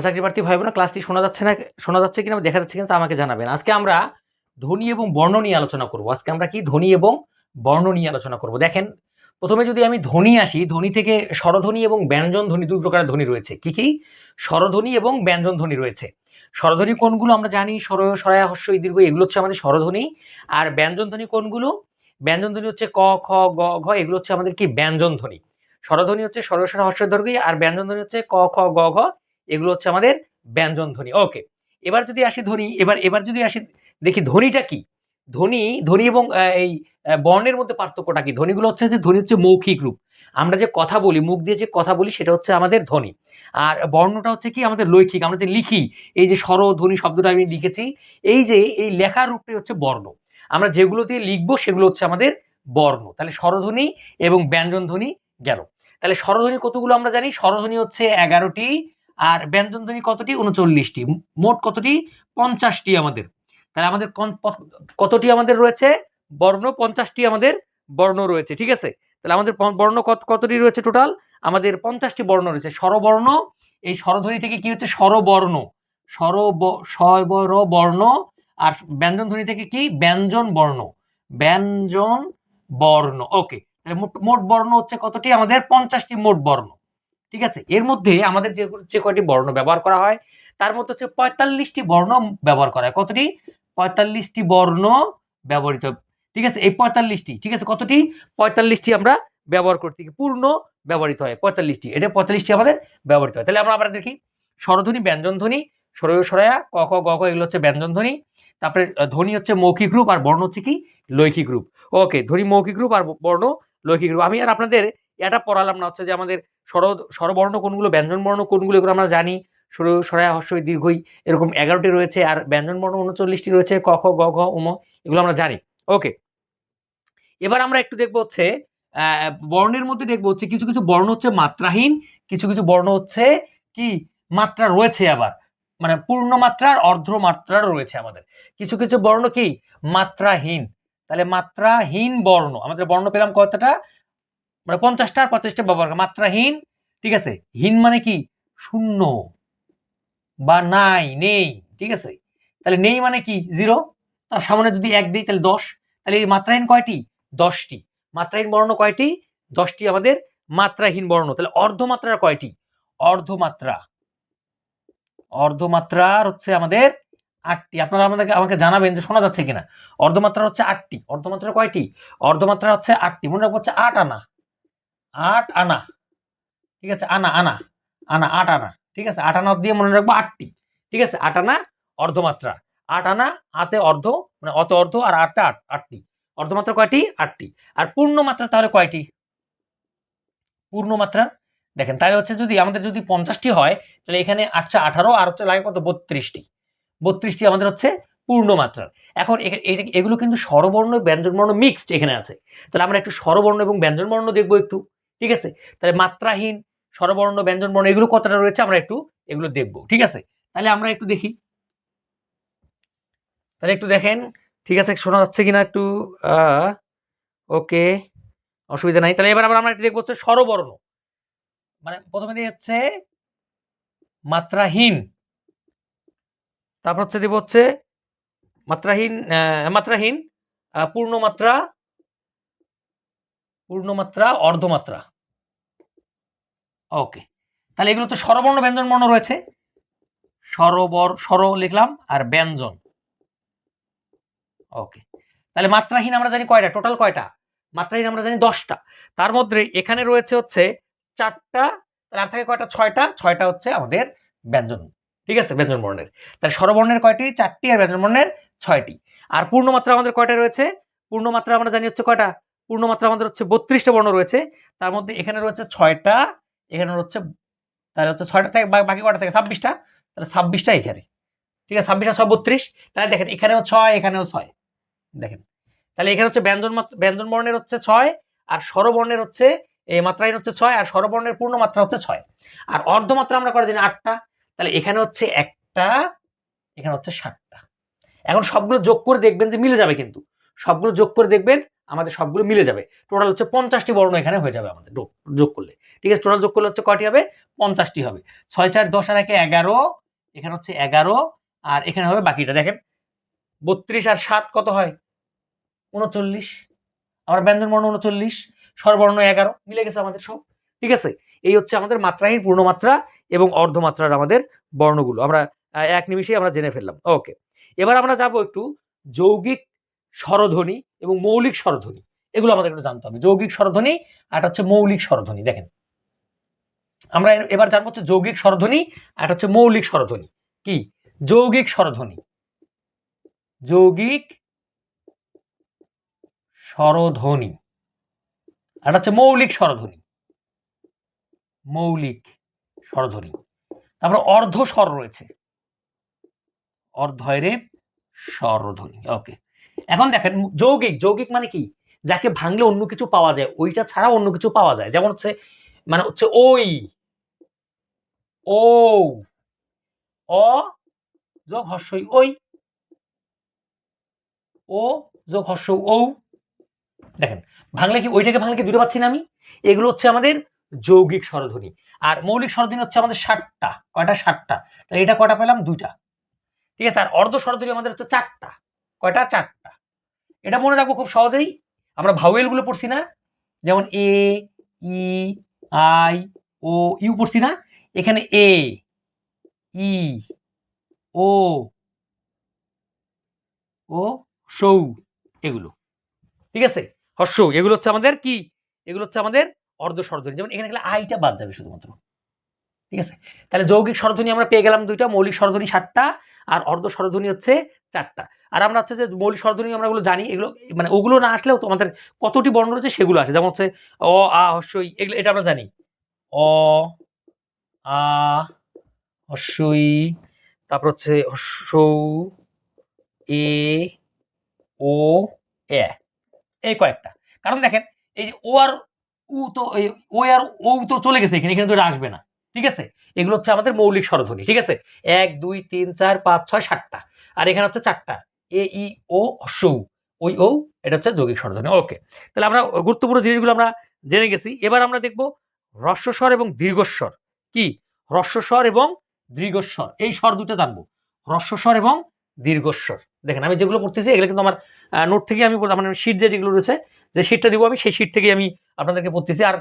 চাকরি প্রার্থী ভাই বোনা ক্লাসটি শোনা যাচ্ছে না, শোনা যাচ্ছে কিনা দেখা যাচ্ছে কিনা তা আমাকে জানাবেন। আজকে আমরা ধ্বনি এবং বর্ণ নিয়ে আলোচনা করব। আজকে আমরা কি ধ্বনি এবং বর্ণ নিয়ে আলোচনা করব? দেখেন, প্রথমে যদি আমি ধ্বনি আসি ধ্বনি থেকে স্বরধ্বনি এবং ব্যঞ্জন ধ্বনি, দুই প্রকারের ধ্বনি রয়েছে। কি কি? স্বরধ্বনি এবং ব্যঞ্জন ধ্বনি রয়েছে। স্বরধ্বনি কোনগুলো আমরা জানি? স্বর সরায়া হস্য দীর্ঘ, এগুলো হচ্ছে আমাদের স্বরধ্বনি আর ব্যঞ্জন ধ্বনি কোনগুলো? ব্যঞ্জন ধ্বনি হচ্ছে ক, খ, গ, ঘ, এগুলো হচ্ছে আমাদের কি? ব্যঞ্জন ধ্বনি। স্বরধ্বনি হচ্ছে স্বরসরা হস্য দৈর্ঘ্য আর ব্যঞ্জন ধ্বনি হচ্ছে ক, খ, গ, ঘ এগুলো হচ্ছে আমাদের ব্যঞ্জন ধ্বনি। ওকে এবার যদি আসি ধ্বনি, এবার এবার যদি আসি, দেখি ধ্বনিটা কি? ধ্বনি ধ্বনি এবং এই বর্ণের মধ্যে পার্থক্যটা কি? ধ্বনিগুলো হচ্ছে যে ধ্বনি হচ্ছে মৌখিক রূপ। আমরা যে কথা বলি, মুখ দিয়ে যে কথা বলি, সেটা হচ্ছে আমাদের ধ্বনি। আর বর্ণটা হচ্ছে কি? আমাদের লৈখিক আমরা যে লিখি, এই যে স্বর, ধ্বনি শব্দটা আমি লিখেছি, এই যে, এই লেখার রূপটাই হচ্ছে বর্ণ। আমরা যেগুলো দিয়ে লিখব, সেগুলো হচ্ছে আমাদের বর্ণ। তাহলে স্বরধ্বনি এবং ব্যঞ্জন ধ্বনি গেল। তাহলে স্বরধ্বনি কতগুলো আমরা জানি? স্বরধ্বনি হচ্ছে এগারোটি আর ব্যঞ্জন ধ্বনি কতটি? উনচল্লিশটি। মোট কতটি? পঞ্চাশটি আমাদের। তাহলে আমাদের কতটি আমাদের রয়েছে? বর্ণ পঞ্চাশটি আমাদের বর্ণ রয়েছে, ঠিক আছে? তাহলে আমাদের বর্ণ কত- কতটি রয়েছে টোটাল আমাদের পঞ্চাশটি বর্ণ রয়েছে। স্বরবর্ণ, এই স্বরধ্বনি থেকে কি হচ্ছে? স্বরবর্ণ। স্বর স্বর বর্ণ আর ব্যঞ্জন ধ্বনি থেকে কি? ব্যঞ্জন বর্ণ ব্যঞ্জন বর্ণ ওকে মোট বর্ণ হচ্ছে কতটি? আমাদের পঞ্চাশটি মোট বর্ণ। ঠিক আছে? এর মধ্যে আমাদের যে যে কয়টি বর্ণ ব্যবহার করা হয়, তার মধ্যে হচ্ছে পঁয়তাল্লিশটি বর্ণ ব্যবহার করা হয়। কতটি? পঁয়তাল্লিশটি বর্ণ ব্যবহৃত। ঠিক আছে? এই পঁয়তাল্লিশটি, ঠিক আছে? কতটি? পঁয়তাল্লিশটি আমরা ব্যবহার করতে পূর্ণ ব্যবহৃত হয়। পঁয়তাল্লিশটি, এটা পঁয়তাল্লিশটি আমাদের ব্যবহৃত হয়। তাহলে আমরা আবার দেখি। স্বরধ্বনি ব্যঞ্জন ধ্বনি সরয় সরয়া ক, খ, গ ঘ এগুলো হচ্ছে ব্যঞ্জন ধ্বনি তারপরে ধ্বনি হচ্ছে মৌখিক রূপ আর বর্ণ হচ্ছে কি? লৈখিক রূপ। ওকে, ধ্বনি মৌখিক রূপ আর বর্ণ লৈখিক রূপ। আমি আর আপনাদের এটা পড়ালাম না, হচ্ছে যে আমাদের স্বর স্বরবর্ণ কোনগুলো ব্যঞ্জন বর্ণ কোনগুলো এগুলো আমরা জানি। সর, সরায়া হস্যই দীর্ঘই এরকম এগারোটি রয়েছে আর ব্যঞ্জন বর্ণ উনচল্লিশটি রয়েছে, ক, খ, গ, ঘ উম এগুলো আমরা জানি। ওকে। এবার আমরা একটু দেখব হচ্ছে বর্ণের মধ্যে দেখব হচ্ছে কিছু কিছু বর্ণ হচ্ছে মাত্রাহীন, কিছু কিছু বর্ণ হচ্ছে কি, মাত্রা রয়েছে আবার। মানে পূর্ণ মাত্রার, অর্ধ মাত্রা রয়েছে আমাদের। কিছু কিছু বর্ণ কি, মাত্রাহীন। তাহলে মাত্রাহীন বর্ণ, আমাদের বর্ণ পেলাম কতটা? মানে পঞ্চাশটা আর পঞ্চাশটা ব্যবহার করা। মাত্রাহীন ঠিক আছে? হীন মানে কি? শূন্য বা নাই, নেই, ঠিক আছে? তাহলে নেই মানে কি? জিরো। তার সামনে যদি এক দিই, তাহলে দশ। তাহলে এই মাত্রাহীন কয়টি? দশটি। মাত্রাহীন বর্ণ কয়টি? দশটি আমাদের মাত্রাহীন বর্ণ। তাহলে অর্ধমাত্রার কয়টি? অর্ধমাত্রা। অর্ধমাত্রার হচ্ছে আমাদের আটটি। আপনারা আমাদেরকে, আমাকে জানাবেন যে শোনা যাচ্ছে কিনা। অর্ধমাত্রা হচ্ছে আটটি। অর্ধমাত্রা কয়টি? অর্ধমাত্রা হচ্ছে আটটি। মনে রাখব হচ্ছে আট আনা। আট আনা। ঠিক আছে? আনা আনা আনা, আট আনা। ঠিক আছে? আট আনা দিয়ে মনে রাখব আটটি। ঠিক আছে? আট আনা অর্ধমাত্রা। আট আনা আতে অর্ধ মানে অত অর্ধ আর আটটা আট, আটটি। অর্ধমাত্রা কয়টি? আটটি। আর পূর্ণ মাত্রা তাহলে কয়টি? পূর্ণ মাত্রা দেখেন তাহলে হচ্ছে যদি আমাদের যদি পঞ্চাশটি হয়, তাহলে এখানে আটশো আঠারো আর হচ্ছে লাগে কত? বত্রিশটি। বত্রিশটি আমাদের হচ্ছে পূর্ণ মাত্রার এখন এগুলো কিন্তু স্বরবর্ণ ব্যঞ্জনবর্ণ মিক্সড এখানে আছে। তাহলে আমরা একটু স্বরবর্ণ এবং ব্যঞ্জনবর্ণ দেখব একটু। ঠিক আছে? তাহলে মাত্রাহীন, স্বরবর্ণ, ব্যঞ্জনবর্ণ এগুলো কতটা রয়েছে আমরা একটু এগুলো দেখব, ঠিক আছে? তাহলে আমরা একটু দেখি। তাহলে একটু দেখেন, ঠিক আছে? শোনা যাচ্ছে কিনা একটু? ওকে, অসুবিধা নাই। তাহলে এবার আবার আমরা একটু দেখব হচ্ছে স্বরবর্ণ। মানে প্রথমে দিয়ে হচ্ছে মাত্রাহীন, তারপর হচ্ছে দিব হচ্ছে মাত্রাহীন মাত্রাহীন পূর্ণমাত্রা পূর্ণমাত্রা, অর্ধমাত্রা। ওকে তাহলে এগুলো তো স্বরবর্ণ ব্যঞ্জন বর্ণ রয়েছে। স্বরবর, স্বর লিখলাম, আর ব্যঞ্জন। ওকে তাহলে মাত্রাহীন আমরা জানি কয়টা? টোটাল কয়টা? মাত্রাহীন আমরা জানি দশটা। তার মধ্যে এখানে রয়েছে হচ্ছে চারটা, তাহলে আর থাকে কয়টা? ছয়টা। ছয়টা হচ্ছে আমাদের ব্যঞ্জন। ঠিক আছে? ব্যঞ্জন বর্ণের। তাহলে স্বরবর্ণের কয়টি? চারটি, আর ব্যঞ্জন বর্ণের ছয়টি। আর পূর্ণমাত্রা আমাদের কয়টা রয়েছে? পূর্ণমাত্রা আমরা জানি হচ্ছে কয়টা? পূর্ণমাত্রা আমাদের হচ্ছে বত্রিশটা বর্ণ রয়েছে। তার মধ্যে এখানে রয়েছে ছয়টা, এখানে হচ্ছে, তাহলে হচ্ছে ছয়টা থেকে বাকি কটা থেকে? ছাব্বিশটা? তাহলে ছাব্বিশটা এখানে। ঠিক আছে, ছাব্বিশটা, ছয়, বত্রিশ। তাহলে দেখেন, এখানেও ছয় এখানেও ছয়। দেখেন, তাহলে এখানে হচ্ছে ব্যঞ্জন ব্যঞ্জন বর্ণের হচ্ছে ছয় আর স্বরবর্ণের হচ্ছে, এই মাত্রাহীন হচ্ছে ছয় আর স্বরবর্ণের পূর্ণ মাত্রা হচ্ছে ছয়। আর অর্ধমাত্রা আমরা করে জানি আটটা। তাহলে এখানে হচ্ছে একটা, এখানে হচ্ছে সাতটা। এখন সবগুলো যোগ করে দেখবেন যে মিলে যাবে কিন্তু। সবগুলো যোগ করে দেখবেন আমাদের সবগুলো মিলে যাবে। টোটাল হচ্ছে পঞ্চাশটি বর্ণ এখানে হয়ে যাবে আমাদের। যোগ- করলে। ঠিক আছে? টোটাল যোগ করলে হচ্ছে কয়টি হবে? পঞ্চাশটি হবে। ছয়, চার, দশ আর একে এগারো। এখানে হচ্ছে এগারো। আর এখানে হবে বাকিটা। দেখেন, বত্রিশ আর সাত কত হয়? উনচল্লিশ। আমার ব্যঞ্জন বর্ণ উনচল্লিশ। স্বরবর্ণ এগারো। মিলে গেছে আমাদের সব। ঠিক আছে? এই হচ্ছে আমাদের মাত্রাহীন, পূর্ণমাত্রা এবং অর্ধমাত্রার আমাদের বর্ণগুলো। আমরা এক নিমিষেই আমরা জেনে ফেললাম। ওকে এবার আমরা যাব একটু যৌগিক স্বরধ্বনি এবং মৌলিক স্বরধ্বনি। এগুলো আমাদের একটু জানতে হবে। যৌগিক স্বরধ্বনি আর হচ্ছে মৌলিক স্বরধ্বনি, দেখেন। আমরা এবার জানব হচ্ছে যৌগিক স্বরধ্বনি আর হচ্ছে মৌলিক স্বরধ্বনি। কি? যৌগিক স্বরধ্বনি। যৌগিক স্বরধ্বনি। আর হচ্ছে মৌলিক স্বরধ্বনি। মৌলিক স্বরধ্বনি। তারপর অর্ধ স্বর রয়েছে। অর্ধয়রে স্বরধ্বনি, ওকে। এখন দেখেন, যৌগিক যৌগিক মানে কি? যাকে ভাঙলে অন্য কিছু পাওয়া যায়, ওইটা ছাড়া অন্য কিছু পাওয়া যায়। যেমন হচ্ছে মানে হচ্ছে ওই ও অ যোগ হর্ষই ওই ও যোগ হর্ষ ও দেখেন, ভাঙলে কি ওইটাকে ভাঙলে কি দুটো পাচ্ছি না আমি? এগুলো হচ্ছে আমাদের যৌগিক স্বরধ্বনি। আর মৌলিক স্বরধ্বনি হচ্ছে আমাদের ষাটটা কয়টা? ষাটটা তাহলে এটা কয়টা পেলাম? দুইটা। ঠিক আছে? আর অর্ধ স্বরধ্বনি আমাদের হচ্ছে চারটা। কয়টা? চারটা। এটা মনে রাখব খুব সহজেই। আমরা ভাওয়েলগুলো পড়ছি না। যেমন এ, ই, আই, ও, ইউ পড়ছি না। এখানে এ, ই, ও ও, সৌ, এগুলো। ঠিক আছে? হর্ষ, এগুলো হচ্ছে আমাদের কি? এগুলো হচ্ছে আমাদের অর্ধ স্বরধ্বনি যেমন এখানে গেলে আইটা বাদ যাবে শুধুমাত্র। ঠিক আছে? তাহলে যৌগিক স্বরধ্বনি আমরা পেয়ে গেলাম দুইটা। মৌলিক স্বরধ্বনি সাতটা। আর অর্ধ স্বরধ্বনি হচ্ছে চারটা। আর আমরা হচ্ছে যে মৌলিক স্বরধ্বনি আমরা ওগুলো জানি, এগুলো মানে ওগুলো না আসলেও তোমাদের কতটি বর্ণ রয়েছে সেগুলো আছে। যেমন হচ্ছে অ, আ হর্ষই এগুলো, এটা আমরা জানি। অ, আ হর্ষই তারপর হচ্ছে হর্ষৌ এ, ও, এ এই কয়েকটা। কারণ দেখেন, এই যে ও আর উ তো ও আর ও তো চলে গেছে এখানে এখানে তো এটা আসবে না। ঠিক আছে? এগুলো হচ্ছে আমাদের মৌলিক স্বরধ্বনি ঠিক আছে? এক, দুই, তিন, চার, পাঁচ, ছয়, সাতটা। আর এখানে হচ্ছে চারটা। এ ই ও সৌ। ওই ও এটা হচ্ছে যৌগিক স্বরধ্বনি। ওকে তাহলে আমরা গুরুত্বপূর্ণ জিনিসগুলো আমরা জেনে গেছি। এবার আমরা দেখব হ্রস্বস্বর এবং দীর্ঘস্বর। কি? হ্রস্বস্বর এবং দীর্ঘস্বর। এই স্বর দুটো জানব। হ্রস্বস্বর এবং দীর্ঘস্বর। দেখেন, আমি যেগুলো পড়তেছি, এগুলো কিন্তু আমার নোট থেকে আমি আমার শীট যে যেগুলো রয়েছে, যে শীটটা দিব আমি, সেই শীট থেকে আমি আপনাদেরকে পড়তেছি। আর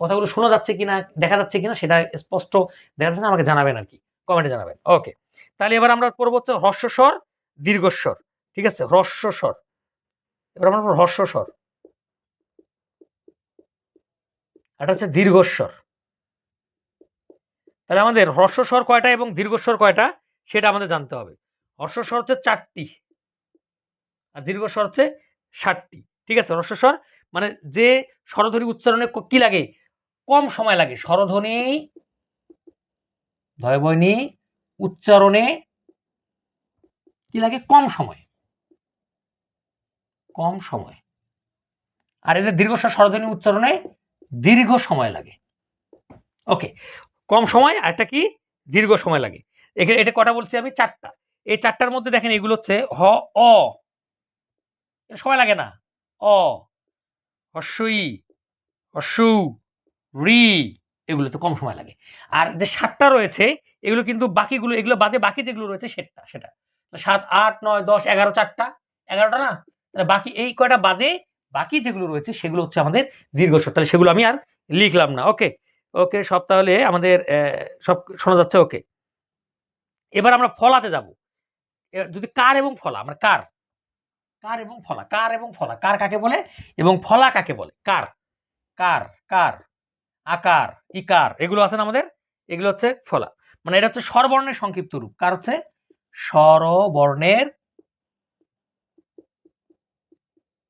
কথাগুলো শোনা যাচ্ছে কিনা, দেখা যাচ্ছে কিনা, সেটা স্পষ্ট দেখা যাচ্ছে না, আমাকে জানাবেন আর কি। কমেন্টে জানাবেন। ওকে তাহলে এবার আমরা পড়ব হচ্ছে হ্রস্বস্বর দীর্ঘস্বর, ঠিক আছে? হ্রস্বস্বর। এবার আমরা হ্রস্বস্বর। এটা হচ্ছে দীর্ঘস্বর। তাহলে আমাদের হ্রস্বস্বর কয়টা এবং দীর্ঘস্বর কয়টা সেটা আমাদের জানতে হবে। হ্রস্বস্বর হচ্ছে চারটি আর দীর্ঘস্বর হচ্ছে ষাটটি, ঠিক আছে? হ্রস্বস্বর মানে যে স্বরধ্বনি উচ্চারণে ক- কি লাগে? কম সময় লাগে। স্বরধ্বনি ধয়বনী উচ্চারণে কি লাগে? কম সময়। কম সময়। আর এদের দীর্ঘস্বর স্বরধ্বনি উচ্চারণে দীর্ঘ সময় লাগে। ওকে, কম সময় আর একটা কি? দীর্ঘ সময় লাগে। এখানে এটা কটা বলছি আমি? চারটা। এই চারটার মধ্যে দেখেন এগুলো হচ্ছে হ, অ। সময় লাগে না। অ হর্ষই হর্ষু রি এগুলো তো কম সময় লাগে। আর যে সাতটা রয়েছে, এগুলো কিন্তু বাকিগুলো, এগুলো বাদে বাকি যেগুলো রয়েছে, সেটা সেটা। সাত, আট, নয়, দশ, এগারো, চারটা, এগারোটা না? তাহলে বাকি এই কয়টা বাদে বাকি যেগুলো রয়েছে সেগুলো হচ্ছে আমাদের দীর্ঘস্বর। তাহলে সেগুলো আমি আর লিখলাম না। ওকে ওকে, সব তাহলে আমাদের সব শোনা যাচ্ছে, ওকে। এবার আমরা ফলাতে যাব। যদি কার এবং ফলা, আমরা কার? কার এবং ফলা, কার এবং ফলা, কার কাকে বলে এবং ফলা কাকে বলে? কার কার কার, আকার, ইকার, এগুলো আছে না আমাদের? এগুলো হচ্ছে ফলা। মানে এটা হচ্ছে স্বরবর্ণের সংক্ষিপ্ত রূপ। কার হচ্ছে? স্বরবর্ণের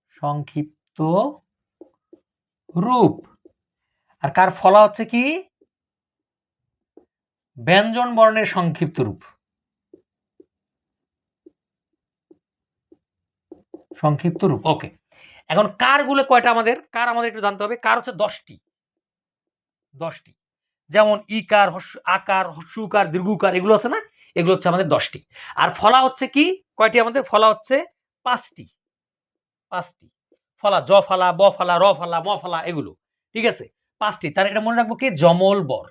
সংক্ষিপ্ত রূপ। আর কার ফলা হচ্ছে কি? ব্যঞ্জন বর্ণের সংক্ষিপ্ত রূপ। সংক্ষিপ্ত রূপ, ওকে। এখন কারগুলো কয়টা আমাদের? কার আমাদের একটু জানতে হবে। কার হচ্ছে দশটি। দশটি। যেমন ইকার আকার, সুকার, দীর্ঘকার, এগুলো আছে না? এগুলো হচ্ছে আমাদের দশটি। আর ফলা হচ্ছে কি? কয়টি আমাদের? ফলা হচ্ছে পাঁচটি। পাঁচটি। ফলা, জ ফালা, ব ফালা, র ফালা, ম ফলা, এগুলো। ঠিক আছে? পাঁচটি। তার এটা মনে রাখব কি? জমল বর।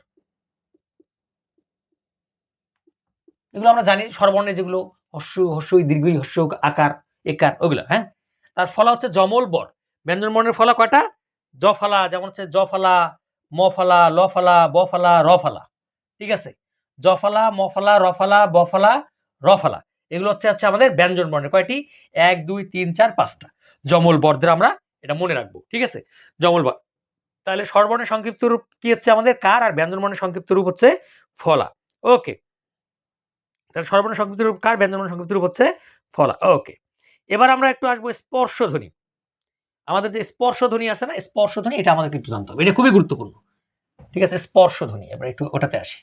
এগুলো আমরা জানি স্বরবর্ণে যেগুলো হস্য, হস্যই, দীর্ঘই হস্য আকার, একার, ওগুলো হ্যাঁ? তার ফলা হচ্ছে জমল বর। ব্যঞ্জন বর্ণের ফলা কয়টা? জ ফালা, যেমন হচ্ছে জ ফালা, ম ফলা, ল ফালা, ব ফালা, র ফালা। ঠিক আছে? জ ফালা ম ফালা র ফালা ব ফালা র ফালা এগুলো হচ্ছে হচ্ছে আমাদের ব্যঞ্জন বর্ণের কয়টি? এক, দুই, তিন, চার, পাঁচটা। জমল বর্দের আমরা এটা মনে রাখব, ঠিক আছে? জমল তাহলে স্বরবর্ণের সংক্ষিপ্ত রূপ কি হচ্ছে আমাদের? কার? আর ব্যঞ্জন বর্ণের সংক্ষিপ্ত রূপ হচ্ছে ফলা। ওকে। তাহলে স্বরবর্ণের সংক্ষিপ্ত রূপ কার? ব্যঞ্জন বর্ণের সংক্ষিপ্ত রূপ হচ্ছে ফলা। ওকে। এবার আমরা একটু আসব স্পর্শধ্বনি। আমাদের যে স্পর্শধ্বনি আছে না, স্পর্শধ্বনি, এটা আমাদেরকে একটু জানতে হবে। এটা খুবই গুরুত্বপূর্ণ। ঠিক আছে? স্পর্শধ্বনি। এবার একটু ওটাতে আসি।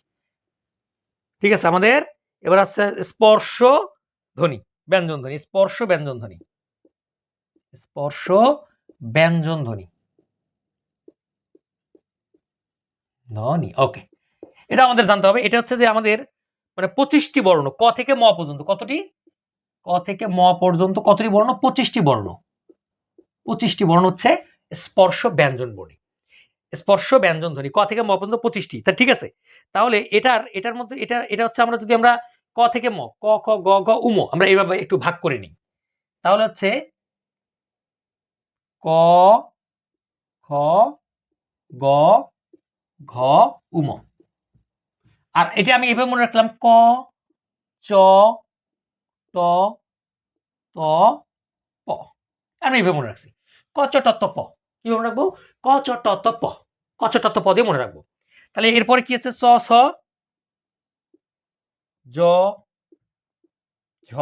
ঠিক আছে, আমাদের এবার আছে স্পর্শ ধ্বনি, ব্যঞ্জন ধ্বনি, স্পর্শ ব্যঞ্জন ধ্বনি, স্পর্শ ব্যঞ্জন ধ্বনি ধ্বনি ওকে এটা আমাদের জানতে হবে, এটা হচ্ছে যে আমাদের মানে পঁচিশটি বর্ণ, ক থেকে ম পর্যন্ত কতটি? ক থেকে ম পর্যন্ত কতটি বর্ণ? পঁচিশটি বর্ণ পঁচিশটি বর্ণ হচ্ছে স্পর্শ ব্যঞ্জন বর্ণী। স্পর্শ ব্যঞ্জন ধ্বনি, ক থেকে ম পর্যন্ত পঁচিশটি, তা ঠিক আছে? তাহলে এটার এটার মধ্যে, এটা এটা হচ্ছে আমরা যদি আমরা ক থেকে ম, ক, খ, গ গ উম আমরা এইভাবে একটু ভাগ করে নিই। তাহলে হচ্ছে ক, খ, গ, ঘ উম আর এটা আমি এভাবে মনে রাখলাম, ক, চ, ট, ত, প। আমি এভাবে মনে রাখছি। ক, চ, ট, ত, প। কি মনে রাখব? ক, চ, ট, ত, প। ক, চ, ট, ত, প দিয়ে মনে রাখব। তাহলে এরপরে কি আছে? চ স, জ, ঝ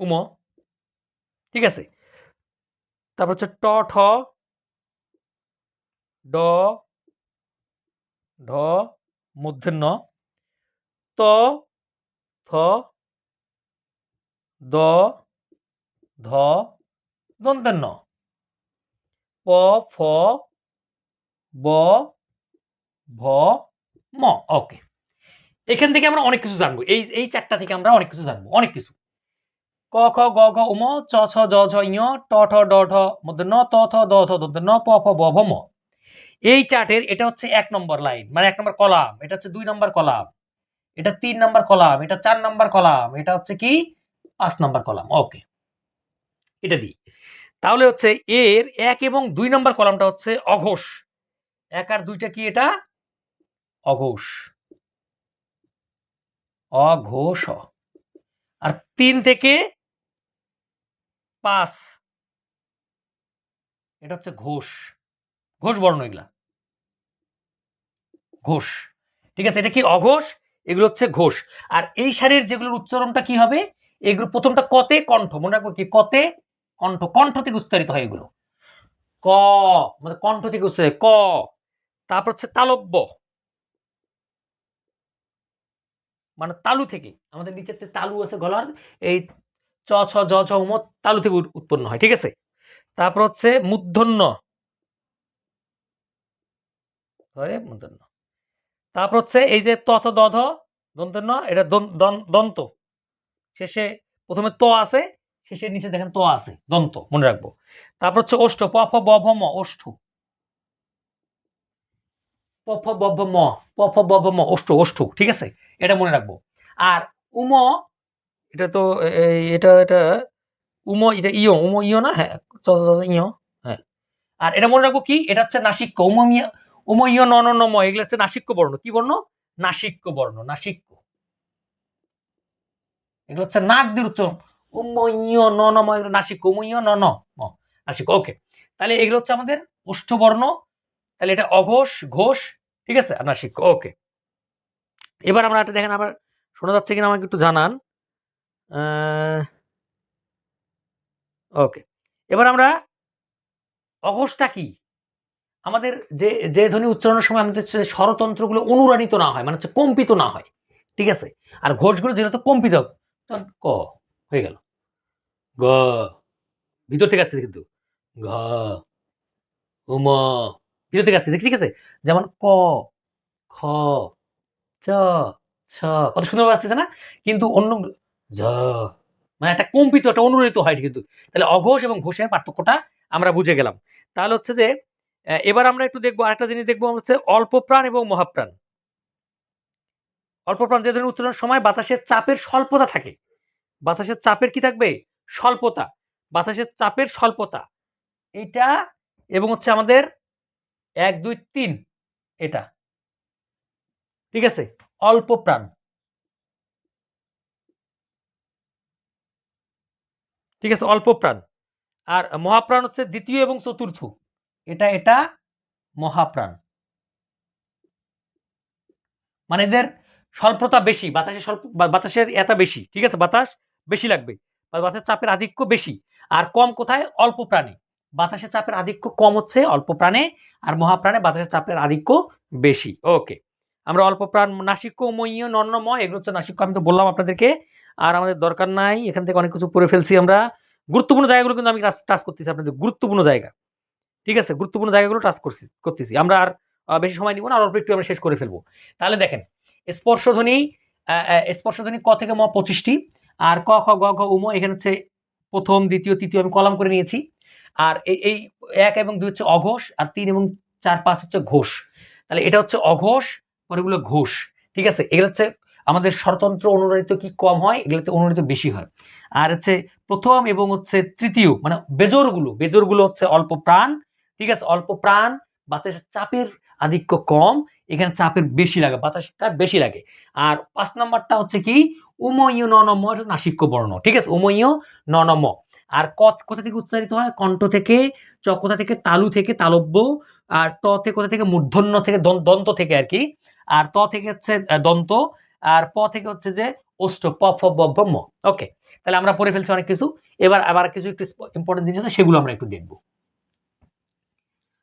উম ঠিক আছে? তারপর হচ্ছে ট, ঠ, ড, ঢ মূর্ধন্য ত, থ, দ, ধ দন্তেন্ন প, ফ, ব, ভ, ম। ওকে এখান থেকে আমরা অনেক কিছু জানব। এই এই চারটা থেকে আমরা অনেক কিছু জানব। অনেক কিছু। ক, খ, গ, ঘ উম চ, ছ, জ, ঝ ইয় ট, ঠ, ড ঢ মধ্যে ন, ত, থ, দ, থ দন্তে ন, প, ফ, ব, ভ, ম। এই চার্টের এটা হচ্ছে এক নম্বর লাইন। মানে এক নম্বর কলাম। এটা হচ্ছে দুই নম্বর কলাম। এটা তিন নম্বর কলাম। এটা চার নম্বর কলাম। এটা হচ্ছে কি? পাঁচ নম্বর কলাম। ওকে এটা দিই তাহলে হচ্ছে এর এক এবং দুই নম্বর কলামটা হচ্ছে অঘোষ। এক আর দুইটা কি এটা? অঘোষ। অঘোষ। আর তিন থেকে পাঁচ। এটা হচ্ছে ঘোষ। ঘোষ বর্ণ এগুলা। ঘোষ। ঠিক আছে, এটা কি অঘোষ? এগুলো হচ্ছে ঘোষ। আর এই সারির যেগুলোর উচ্চারণটা কি হবে? এগুলো প্রথমটা কতে কণ্ঠ। মনে রাখব কি, কতে কণ্ঠ কণ্ঠ থেকে উচ্চারিত হয় এগুলো। ক মানে কণ্ঠ থেকে উচ্চারিত ক, তারপর হচ্ছে তালব্য। মানে তালু থেকে, আমাদের নিচের তালু আছে গলার, এই চ, ছ, জ, ছ উম তালু থেকে উৎপন্ন হয়, ঠিক আছে? তারপর হচ্ছে মূর্ধন্য মূর্ধন্য তারপর হচ্ছে এই যে তথ দধ দন্তন্য, এটা দন- দন- দন্ত। শেষে প্রথমে ত আছে শেষে নিচে দেখেন তো আছে, দন্ত, মনে রাখব। তারপর হচ্ছে ওষ্ঠ প, ফ, ব, ভ, ম ওষ্ঠ প, ফ, ব, ভ, ম, প, ফ, ব, ভ, ম ওষ্ঠ ওষ্ঠ ঠিক আছে? এটা মনে রাখব। আর উম, এটা তো এটা এটা, উম, এটা ইয়, উম, ইয় না? হ্যাঁ ইয় হ্যাঁ। আর এটা মনে রাখব কি? এটা হচ্ছে নাসিক্য, উম উম, ইয়, ন ন ম, এগুলো হচ্ছে নাসিক্য বর্ণ। কি বর্ণ? নাসিক্য বর্ণ, নাসিক্য। এগুলো হচ্ছে নাক দিয়ে উচ্চারণ। উম ইয় ন ন ম এগুলো নাসিক্য উম ইয় ন ন, ম নাসিক্য ওকে। তাহলে এগুলো হচ্ছে আমাদের ওষ্ঠবর্ণ, তাহলে এটা অঘোষ, ঘোষ, ঠিক আছে? আর নাসিক্য ওকে। এবার আমরা একটা দেখেন, আবার শোনা যাচ্ছে কিনা আমাকে একটু জানান। ওকে। এবার আমরা অঘোষটা কি? আমাদের যে যে ধ্বনি উচ্চারণের সময় আমাদের স্বরতন্ত্রগুলো অনুরানিত না হয় মানে হচ্ছে কম্পিত না হয়, ঠিক আছে? আর ঘোষগুলো যেহেতু কম্পিত ক? হয়ে গেল। গ। ভিতর থেকে আসছে কিন্তু। ঘ। উম ভিতর থেকে আসছে। ঠিক আছে? যেমন ক, খ, চ, ছ। কত সুন্দর আসতেছে না? কিন্তু অন্য ঝ। মানে একটা কম্পিত, একটা অনুরণিত হয় কিন্তু। তাহলে অঘোষ এবং ঘোষের পার্থক্যটা আমরা বুঝে গেলাম। তাহলে হচ্ছে যে এবার আমরা একটু দেখব, আরেকটা জিনিস দেখব হচ্ছে অল্প প্রাণ এবং মহাপ্রাণ। অল্প প্রাণ যে ধরনের উচ্চারণের সময়, বাতাসের চাপের স্বল্পতা থাকে। বাতাসের চাপের কি থাকবে? স্বল্পতা। বাতাসের চাপের স্বল্পতা। এটা এবং হচ্ছে আমাদের এক, দুই, তিন, এটা। ঠিক আছে? অল্প প্রাণ। ঠিক আছে? অল্প প্রাণ। আর মহাপ্রাণ হচ্ছে দ্বিতীয় এবং চতুর্থ। এটা এটা মহাপ্রাণ। মানে এদের স্বল্পতা বেশি, বাতাসের স্বল্প বাতাসের এত বেশি। ঠিক আছে? বাতাস বেশি লাগবে। বাতাসের চাপের আধিক্য বেশি। আর কম কোথায়? অল্প প্রাণে। বাতাসের চাপের আধিক্য কম হচ্ছে অল্প প্রাণে। আর মহাপ্রাণে বাতাসের চাপের আধিক্য বেশি। ওকে। আমরা অল্প প্রাণ নাসিক্য ময়ীয় নন্নময় এগুলো হচ্ছে নাসিক্য আমি তো বললাম আপনাদেরকে। আর আমাদের দরকার নাই, এখান থেকে অনেক কিছু পড়ে ফেলছি আমরা। গুরুত্বপূর্ণ জায়গাগুলো কিন্তু আমি টাচ করতেছি আপনাদের। গুরুত্বপূর্ণ জায়গা। ঠিক আছে? গুরুত্বপূর্ণ জায়গাগুলো টাচ করছি, করতেছি। আমরা আর বেশি সময় নিব না, আর অল্প একটু আমরা শেষ করে ফেলব। তাহলে দেখেন, স্পর্শধ্বনি স্পর্শধ্বনি ক থেকে ম পঁচিশটি? আর ক, খ, গ, ঘ উম এখানে হচ্ছে প্রথম, দ্বিতীয়, তৃতীয় আমি কলাম করে নিয়েছি। আর এই এক এবং দুই হচ্ছে অঘোষ আর তিন এবং চার, পাঁচ হচ্ছে ঘোষ। তাহলে এটা হচ্ছে অঘোষ পরেগুলো ঘোষ। ঠিক আছে? এগুলো হচ্ছে আমাদের স্বতন্ত্র অনুরণিত কি কম হয়? এগুলোতে অনুরণিত বেশি হয়। আর হচ্ছে প্রথম এবং হচ্ছে তৃতীয় মানে বেজোরগুলো বেজোরগুলো হচ্ছে অল্প প্রাণ। ঠিক আছে? অল্প প্রাণ, বাতাসের চাপের আধিক্য কম। এখানে চাপের বেশি লাগে বাতাসটা বেশি লাগে। আর পাঁচ নাম্বারটা হচ্ছে কি? উময় ননম এটা নাসিক্য বর্ণ ঠিক আছে? উময় ননম আর কত, কোথা থেকে উচ্চারিত হয়? কণ্ঠ থেকে, চ কোথা থেকে? তালু থেকে, তালব্য। আর ট থেকে কোথা থেকে? মূর্ধন্য থেকে, দন- দন্ত থেকে আর কি। আর ত থেকে হচ্ছে দন্ত। আর প থেকে হচ্ছে যে, অষ্ট, প, ফ, ব ম। ওকে, তাহলে আমরা পড়ে ফেলছি অনেক কিছু। এবার আবার কিছু একটু ইম্পর্টেন্ট জিনিস আছে, সেগুলো আমরা একটু দেখব।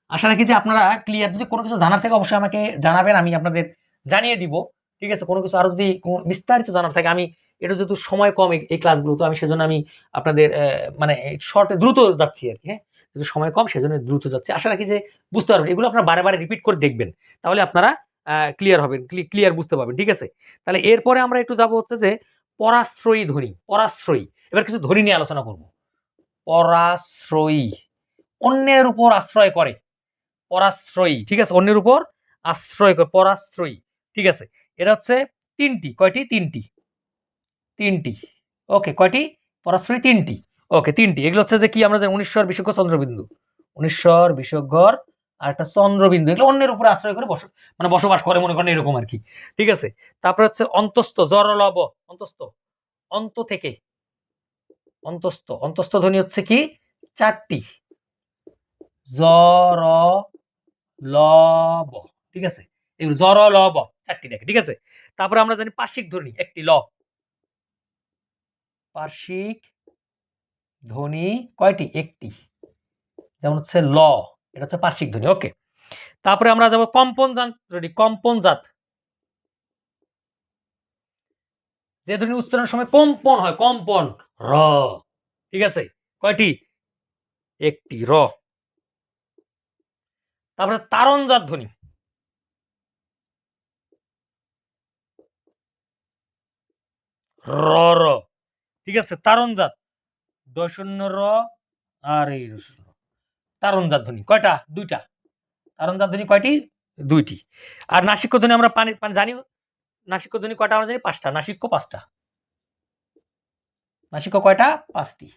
আশা রাখি যে আপনারা ক্লিয়ার যদি কোনো কিছু জানার থেকে, অবশ্যই আমাকে জানাবেন, আমি আপনাদের জানিয়ে দিব। ঠিক আছে? কোনো কিছু আরও যদি বিস্তারিত জানার থাকে, আমি এটা যেহেতু সময় কম এই- এই ক্লাসগুলো তো আমি সেজন্য আমি আপনাদের মানে শর্টে দ্রুত যাচ্ছি আর কি হ্যাঁ? যেহেতু সময় কম, সেজন্য দ্রুত যাচ্ছে। আশা রাখি যে বুঝতে পারবেন। এগুলো আপনারা বারে বারে রিপিট করে দেখবেন। তাহলে আপনারা ক্লিয়ার হবেন ক্লিয়ার বুঝতে পারবেন, ঠিক আছে? তাহলে এরপরে আমরা একটু যাব হচ্ছে যে পরাশ্রয়ী ধ্বনি, পরাশ্রয়ী। এবার কিছু ধ্বনি নিয়ে আলোচনা করব। পরাশ্রয়ী। অন্যের উপর আশ্রয় করে। পরাশ্রয়ী, ঠিক আছে? অন্যের উপর আশ্রয় করে, পরাশ্রয়ী, ঠিক আছে? এটা হচ্ছে তিনটি, কয়টি? তিনটি। তিনটি। ওকে, কয়টি? পরাশ্রয়ী তিনটি। ওকে, তিনটি। এগুলো হচ্ছে যে কি? আমরা জানি উনিশ্বর বিশ্বজ্ঞ চন্দ্রবিন্দু। উনিশ্বর বিশ্বজ্ঞর আর একটা চন্দ্রবিন্দু। এগুলো অন্যের উপরে আশ্রয় করে বস মানে বসবাস করে, মনে করেন এরকম আর কি। ঠিক আছে? তারপরে হচ্ছে অন্তস্থ জরলব অন্তস্থ। অন্ত থেকে। অন্তস্থ। অন্তস্থ ধ্বনি হচ্ছে কি? চারটি। জর লব। ঠিক আছে? এগুলো জর লব। চারটি দেখে, ঠিক আছে? তারপরে আমরা জানি পার্শ্বিক ধ্বনি, একটি ল পার্শ্বিক ধ্বনি কয়টি? একটি। যেমন হচ্ছে ল, এটা হচ্ছে পার্শ্বিক ধ্বনি, ওকে। তারপরে আমরা যাব কম্পন জাত কম্পন জাত। যে ধ্বনি উচ্চারণের সময় কম্পন হয়, কম্পন, র, ঠিক আছে? কয়টি? একটি, র। তারপরে তারণজাত ধ্বনি। র র। ঠিক আছে, তারণজাত। দশন্য র আর এই। তারণজাত ধ্বনি, কয়টা? দুইটা। তারণজাত ধ্বনি কয়টি? দুইটি। আর নাসিক্য ধ্বনি আমরা পানি পানি জানি, নাসিক্য ধ্বনি কয়টা আমরা জানি? পাঁচটা। নাসিক্য পাঁচটা। নাসিক্য কয়টা? পাঁচটি।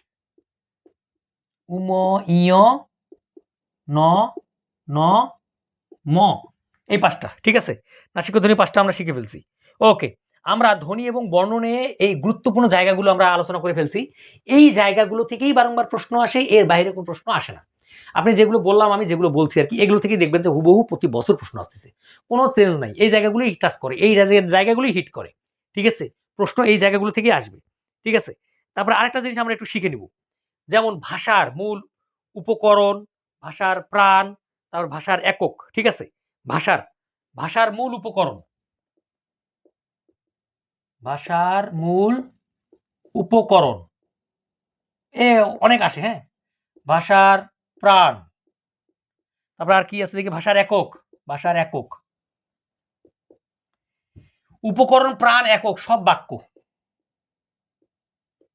উম ইয় ন ন, ম। এই পাঁচটা, ঠিক আছে? নাসিক্য ধ্বনি পাঁচটা আমরা শিখে ফেলছি। ওকে। আমরা ধ্বনি এবং বর্ণ নিয়ে এই গুরুত্বপূর্ণ জায়গাগুলো আমরা আলোচনা করে ফেলছি। এই জায়গাগুলো থেকেই বারংবার প্রশ্ন আসে, এর বাইরে কোনো প্রশ্ন আসে না। আপনি যেগুলো বললাম, আমি যেগুলো বলছি আর কি, এগুলো থেকেই দেখবেন যে হুবহু প্রতি বছর প্রশ্ন আসতেছে। কোনো চেঞ্জ নাই। এই জায়গাগুলোই টাচ করে, এই জায়গা- জায়গাগুলোই হিট করে। ঠিক আছে? প্রশ্ন এই জায়গাগুলো থেকেই আসবে। ঠিক আছে? তারপরে আরেকটা জিনিস আমরা একটু শিখে নিব। যেমন ভাষার মূল উপকরণ, ভাষার প্রাণ, তারপর ভাষার একক। ঠিক আছে? ভাষার ভাষার মূল উপকরণ। ভাষার মূল উপকরণ। এ অনেক আসে হ্যাঁ? ভাষার প্রাণ। তারপর আর কি আছে দেখি? ভাষার একক ভাষার একক। উপকরণ, প্রাণ, একক, সব বাক্য।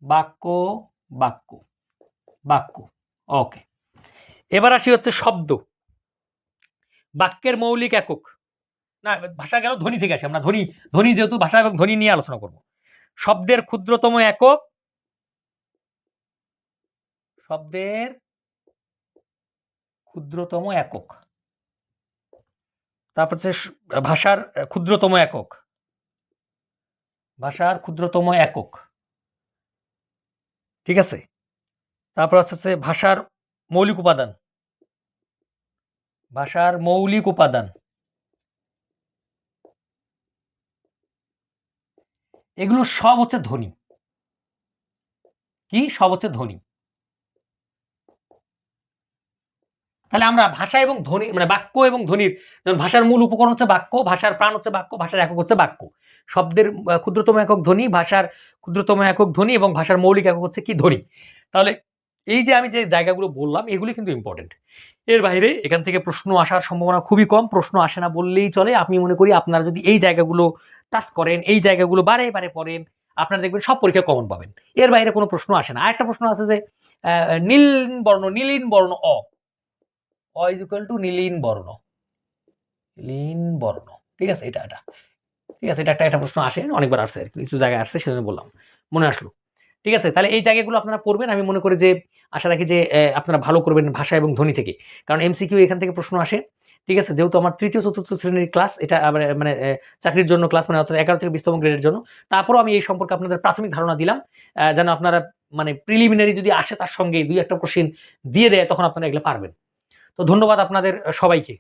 বাক্য বাক্য বাক্য। ওকে। এবার আসি হচ্ছে শব্দ। বাক্যের মৌলিক একক। না ভাষা গেল ধ্বনি থেকে আসি, আমরা ধ্বনি ধ্বনি যেহেতু ভাষা এবং ধ্বনি নিয়ে আলোচনা করব। শব্দের ক্ষুদ্রতম একক, শব্দের ক্ষুদ্রতম একক। তারপর হচ্ছে ভাষার ক্ষুদ্রতম একক। ভাষার ক্ষুদ্রতম একক। ঠিক আছে? তারপর হচ্ছে ভাষার মৌলিক উপাদান। ভাষার মৌলিক উপাদান। এগুলো সব হচ্ছে ধ্বনি। কি? সব হচ্ছে ধ্বনি। তাহলে আমরা ভাষা এবং ধ্বনি মানে বাক্য এবং ধ্বনির, যেমন ভাষার মূল উপকরণ হচ্ছে বাক্য, ভাষার প্রাণ হচ্ছে বাক্য, ভাষার একক হচ্ছে বাক্য। শব্দের ক্ষুদ্রতম একক ধ্বনি, ভাষার ক্ষুদ্রতম একক ধ্বনি এবং ভাষার মৌলিক একক হচ্ছে কি? ধ্বনি। তাহলে এই যে আমি যে জায়গাগুলো বললাম, এগুলি কিন্তু ইম্পর্টেন্ট এর বাইরে এখান থেকে প্রশ্ন আসার সম্ভাবনা খুবই কম, প্রশ্ন আসে না বললেই চলে। আমি মনে করি আপনারা যদি এই জায়গাগুলো টাচ করেন, এই জায়গাগুলো বারে বারে পড়েন, আপনারা দেখবেন সব পরীক্ষা কমন পাবেন। এর বাইরে কোনো প্রশ্ন আসে না। আরেকটা প্রশ্ন আছে যে নীল বর্ণ, নীলিন বর্ণ, অ। অ ইজ ইকুয়াল টু নীলিন বর্ণ। নীলিন বর্ণ। ঠিক আছে, এটা এটা। ঠিক আছে, এটা একটা প্রশ্ন আসে, অনেকবার আসছে কিছু জায়গায় আসছে, সেজন্য বললাম। মনে আসলো। ঠিক আছে, তাহলে এই জায়গাগুলো আপনারা পড়বেন। আমি মনে করি যে, আশা রাখি যে আপনারা ভালো করবেন ভাষা এবং ধ্বনি থেকে। কারণ এমসিকিউ এখান থেকে প্রশ্ন আসে। ঠিক আছে? যেহেতু আমার তৃতীয়, চতুর্থ শ্রেণির ক্লাস এটা মানে চাকরির জন্য ক্লাস মানে অর্থাৎ এগারো থেকে বিশতম গ্রেডের জন্য। তারপরও আমি এই সম্পর্কে আপনাদের প্রাথমিক ধারণা দিলাম। যেন আপনারা মানে প্রিলিমিনারি যদি আসে তার সঙ্গে দুই একটা কোশ্চিন দিয়ে দেয়, তখন আপনারা এগুলো পারবেন। তো ধন্যবাদ আপনাদের সবাইকে।